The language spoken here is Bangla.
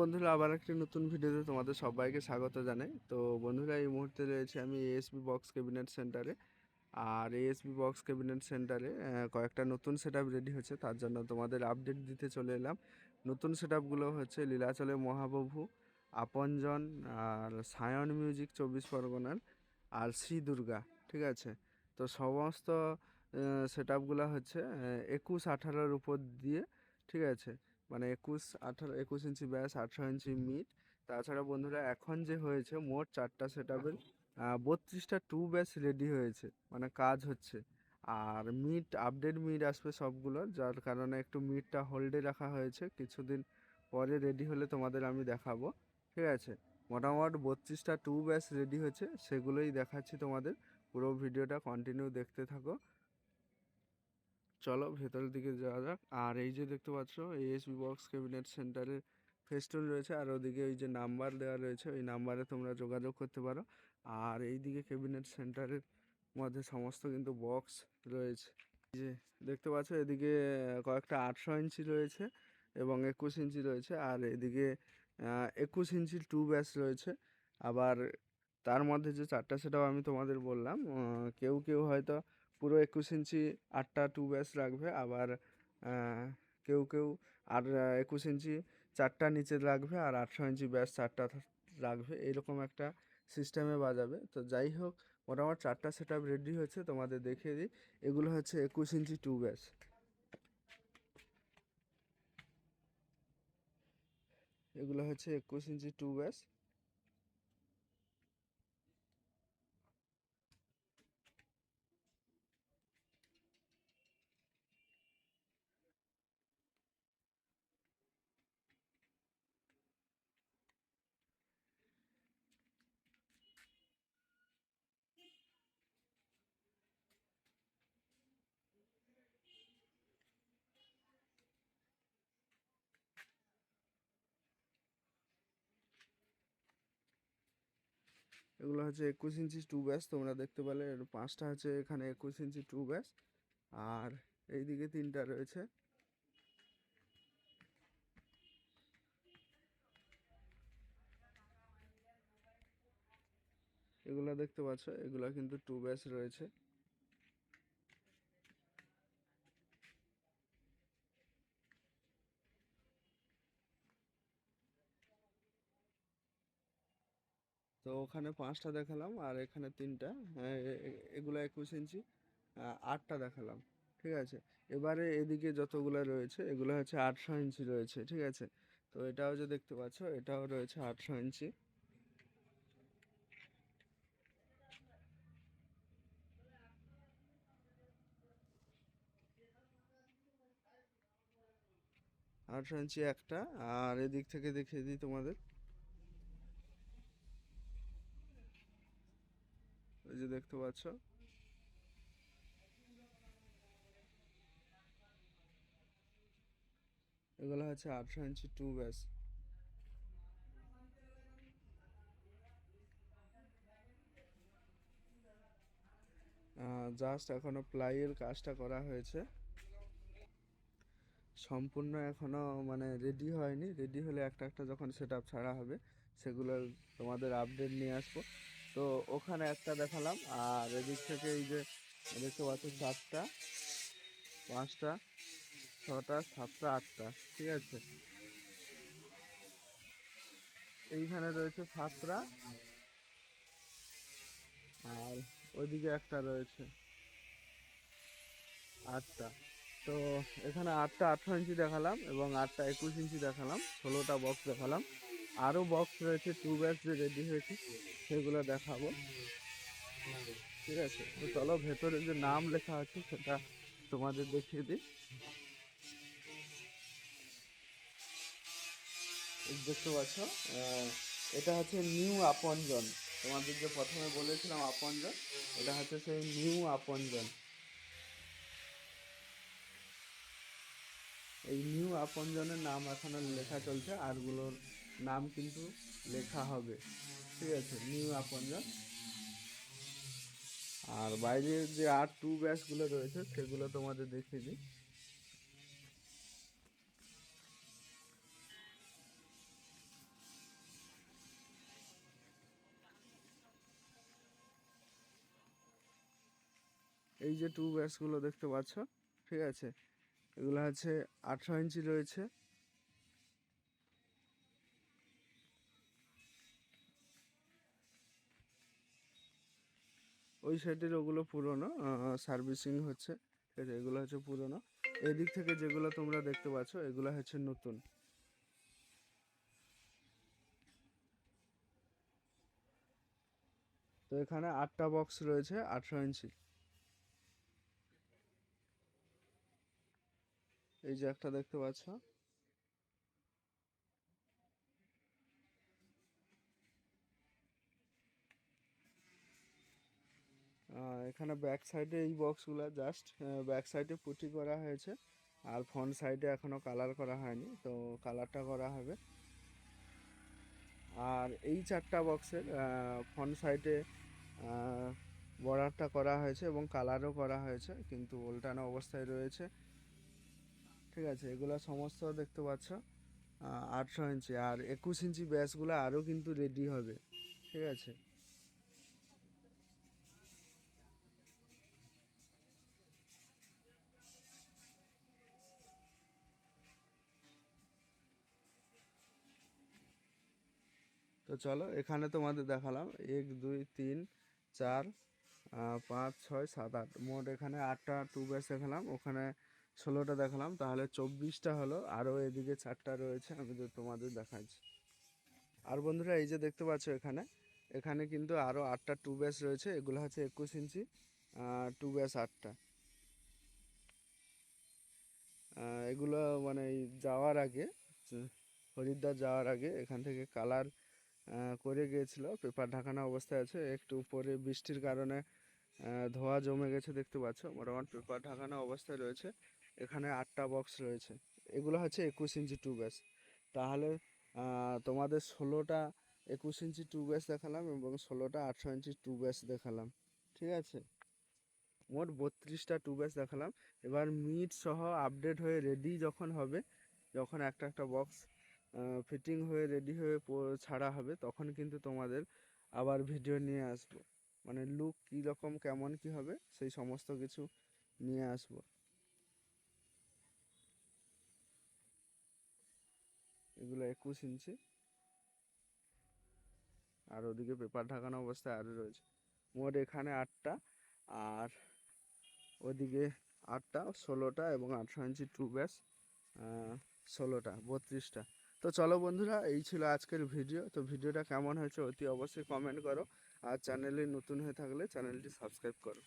বন্ধুরা, আবার একটি নতুন ভিডিওতে তোমাদের সবাইকে স্বাগত জানাই। তো বন্ধুরা, এই মুহূর্তে রয়েছে আমি এএসবি বক্স ক্যাবিনেট সেন্টারে আর এএসবি বক্স ক্যাবিনেট সেন্টারে কয়েকটা নতুন সেট রেডি হচ্ছে তার জন্য তোমাদের আপডেট দিতে চলে এলাম। নতুন সেট হচ্ছে লীলাচলে মহাপ্রভু, আপনজন, আর সায়ন মিউজিক চব্বিশ পরগনার, আর শ্রী দুর্গা, ঠিক আছে? তো সমস্ত সেট হচ্ছে একুশ আঠারোর উপর দিয়ে, ঠিক আছে? মানে একুশ, আঠারো, একুশ ইঞ্চি ব্যাস, আঠারো ইঞ্চি মিট তাছাড়া বন্ধুরা, এখন যে হয়েছে, মোট চারটা সেট আপের বত্রিশটা টু ব্যাস রেডি হয়েছে মানে কাজ হচ্ছে। আর মিট আপডেট মিট আসবে সবগুলো, যার কারণে একটু মিটটা হোল্ডে রাখা হয়েছে। কিছুদিন পরে রেডি হলে তোমাদের আমি দেখাবো, ঠিক আছে? মোটামুটি বত্রিশটা টু ব্যাস রেডি হয়েছে, সেগুলোই দেখাচ্ছি তোমাদের। পুরো ভিডিওটা কন্টিনিউ দেখতে থাকো। চলো ভেতরের দিকে যাওয়া যাক। আর এই যে দেখতে পাচ্ছ এএসবি বক্স ক্যাবিনেট সেন্টারের ফেস্টুন রয়েছে। আর ওদিকে ওই যে নাম্বার দেওয়া রয়েছে, ওই নাম্বারে তোমরা যোগাযোগ করতে পারো। আর এই দিকে ক্যাবিনেট সেন্টারের মধ্যে সমস্ত কিন্তু বক্স রয়েছে। যে দেখতে পাচ্ছ, এদিকে কয়েকটা আটশো ইঞ্চি রয়েছে এবং একুশ ইঞ্চি রয়েছে। আর এদিকে একুশ ইঞ্চি টু ব্যাস রয়েছে। আবার তার মধ্যে যে চারটা, সেটাও আমি তোমাদের বললাম। কেউ কেউ হয়তো পুরো একুশ ইঞ্চি আটটা টু ব্যাস রাখবে আবার কেউ কেউ আর একুশ ইঞ্চি চারটা নিচে রাখবে আর আটশো ইঞ্চি ব্যাস চারটা রাখবে এইরকম একটা সিস্টেমে বাজাবে। তো যাই হোক মোটামুটি চারটা সেট রেডি হয়েছে, তোমাদের দেখিয়ে দিই। এগুলো হচ্ছে একুশ ইঞ্চি টু ব্যাস এগুলো হচ্ছে একুশ ইঞ্চি টু ব্যাস এগুলো হচ্ছে একুশ ইঞ্চি টু ব্যাস, তোমরা দেখতে পেলে পাঁচটা হচ্ছে এখানে একুশ ইঞ্চি টু ব্যাস। আর এইদিকে তিনটা রয়েছে। এগুলো দেখতে পাচ্ছ, এগুলো কিন্তু টু ব্যাস রয়েছে। তো ওখানে পাঁচটা দেখালাম আর এখানে তিনটা। এগুলো একুশ ইঞ্চি আটটা দেখালাম, ঠিক আছে? এবারে এদিকে যতগুলো রয়েছে, এগুলো হচ্ছে আটশো ইঞ্চি রয়েছে, ঠিক আছে? তো এটাও যে দেখতে পাচ্ছ, এটাও রয়েছে আটশো ইঞ্চি। আটশো ইঞ্চি একটা, আর এদিক থেকে দেখিয়ে দিই তোমাদের। যে দেখতে পাচ্ছ। এগুলো হচ্ছে আটশো ইঞ্চি টু ব্যাস জাস্ট এখনও প্লাইয়ের কাজটা করা হয়েছে। সম্পূর্ণ এখনও মানে রেডি হয়নি। রেডি হলে একটা একটা যখন সেট ছাড়া হবে, সেগুলো তোমাদের আপডেট নিয়ে আসব। তো ওখানে একটা দেখালাম, আর এদিক থেকে এই যে দেখতে পাচ্ছ চারটা পাঁচটা, ছটা, সাতটা, আটটা, ঠিক আছে? এইখানে রয়েছে সাতটা, আর ওইদিকে একটা রয়েছে আটটা। তো এখানে আটটা আঠারো ইঞ্চি দেখালাম এবং আটটা একুশ ইঞ্চি দেখালাম, ষোলোটা বক্স দেখালাম। আরও বক্স রয়েছে টু যে রেডি হয়েছে, সেগুলো দেখাবো। ঠিক আছে? তো চলো, ভেতরে যে নাম লেখা আছে, সেটা তোমাদের দেখিয়ে দিই। দেখতে পাচ্ছ? এটা হচ্ছে নিউ আপনজন। তোমাদের যে প্রথমে বলেছিলাম আপনজন, এটা হচ্ছে সেই নিউ আপনজন। এই নিউ আপনজনের নাম এখনও লেখা চলছে আরগুলোর নাম কিন্তু লেখা হবে। ঠিক আছে, নিউ আপনজন আর বাইরে যে আর টু ব্যাচগুলো রয়েছে, সেগুলো তোমাদের দেখিয়ে দিই। এই যে টু ব্যাচগুলো দেখতে পাচ্ছ, ঠিক আছে? এগুলো আছে আঠারো ইঞ্চি রয়েছে। ওই সাইডের ওগুলো পুরনো সার্ভিসিং হচ্ছে। এগুলো হচ্ছে পুরনো। এদিক থেকে যেগুলো তোমরা দেখতে পাচ্ছ, এগুলো হচ্ছে নতুন। তো এখানে আটটা বক্স রয়েছে, আঠেরো ইঞ্চি। এই যে একটা দেখতে পাচ্ছ। এখানে ব্যাক সাইডে এই বক্সগুলো জাস্ট ব্যাক সাইডে পুটি করা হয়েছে আর ফ্রন্ট সাইডে এখনও কালার করা হয়নি, তো কালারটা করা হবে। আর এই চারটা বক্সের ফ্রন্ট সাইডে বর্ডারটা করা হয়েছে এবং কালারও করা হয়েছে, কিন্তু উল্টানো অবস্থায় রয়েছে। ঠিক আছে, এগুলো সমস্ত দেখতে পাচ্ছ আটশো ইঞ্চি। আর একুশ ইঞ্চি ব্যাসগুলো আরও কিন্তু রেডি হবে। ঠিক আছে। তো চলো, এখানে তোমাদের দেখালাম। এক, দুই, তিন, চার পাঁচ, ছয়, সাত, আট। মোট এখানে আটটা টু ব্যাস দেখালাম। ওখানে ষোলোটা দেখালাম। তাহলে চব্বিশটা হলো। আরও এদিকে চারটা রয়েছে। আমি তো তোমাদের দেখাচ্ছি। আর বন্ধুরা, এই যে দেখতে পাচ্ছ এখানে এখানে কিন্তু আরও আটটা টু ব্যাস রয়েছে। এগুলো হচ্ছে একুশ ইঞ্চি টু ব্যাস আটটা। এগুলো মানে যাওয়ার আগে, হরিদ্বার যাওয়ার আগে, এখান থেকে কালার করে গিয়েছিল। পেপার ঢাকানো অবস্থায় আছে। একটু উপরে বৃষ্টির কারণে ধোয়া জমে গেছে দেখতে পাচ্ছ। মোটামুটি পেপার ঢাকানো অবস্থায় রয়েছে। এখানে আটটা বক্স রয়েছে। এগুলো হচ্ছে একুশ ইঞ্চি টু ব্যাস। তাহলে তোমাদের ষোলোটা একুশ ইঞ্চি টু ব্যাস দেখালাম এবং ষোলোটা আটশো ইঞ্চি টু ব্যাস দেখালাম। ঠিক আছে? মোট বত্রিশটা টু ব্যাস দেখালাম। এবার মিট সহ আপডেট হয়ে রেডি যখন হবে, যখন একটা একটা বক্স ফিটিং হয়ে রেডি হয়ে ছাড়া হবে, তখন কিন্তু তোমাদের আবার ভিডিও নিয়ে আসব। মানে লুক কী রকম কেমন কি হবে, সেই সমস্ত কিছু নিয়ে আসব। এগুলো একুশ ইঞ্চি আর ওদিকে পেপার ঢাকানো অবস্থায় আরও রয়েছে। মোট এখানে আটটা, আর ওদিকে আটটা, ষোলোটা এবং আটশো ইঞ্চি টু ব্যাস ষোলোটা, বত্রিশটা। তো চলো বন্ধুরা, এই ছিল আজকের ভিডিও তো ভিডিওটা কেমন হয়েছে অতি অবশ্যই কমেন্ট করো। আর চ্যানেলে নতুন হয়ে থাকলে চ্যানেলটি সাবস্ক্রাইব করো।